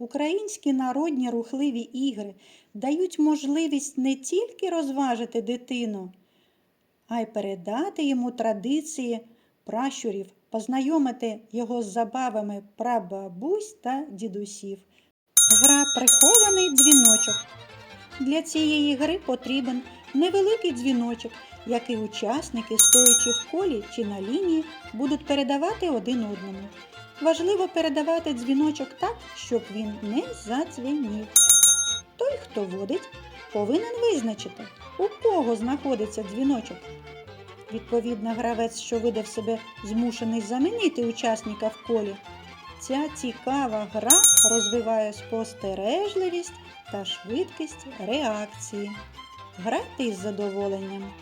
Українські народні рухливі ігри дають можливість не тільки розважити дитину, а й передати йому традиції пращурів, познайомити його з забавами прабабусь та дідусів. Гра прихований дзвіночок. Для цієї гри потрібен невеликий дзвіночок, який учасники, стоячи в колі чи на лінії, будуть передавати один одному. Важливо передавати дзвіночок так, щоб він не задзвенів. Той, хто водить, повинен визначити, у кого знаходиться дзвіночок. Відповідно, гравець, що видав себе змушений замінити учасника в колі. Ця цікава гра розвиває спостережливість та швидкість реакції. Грайте із задоволенням.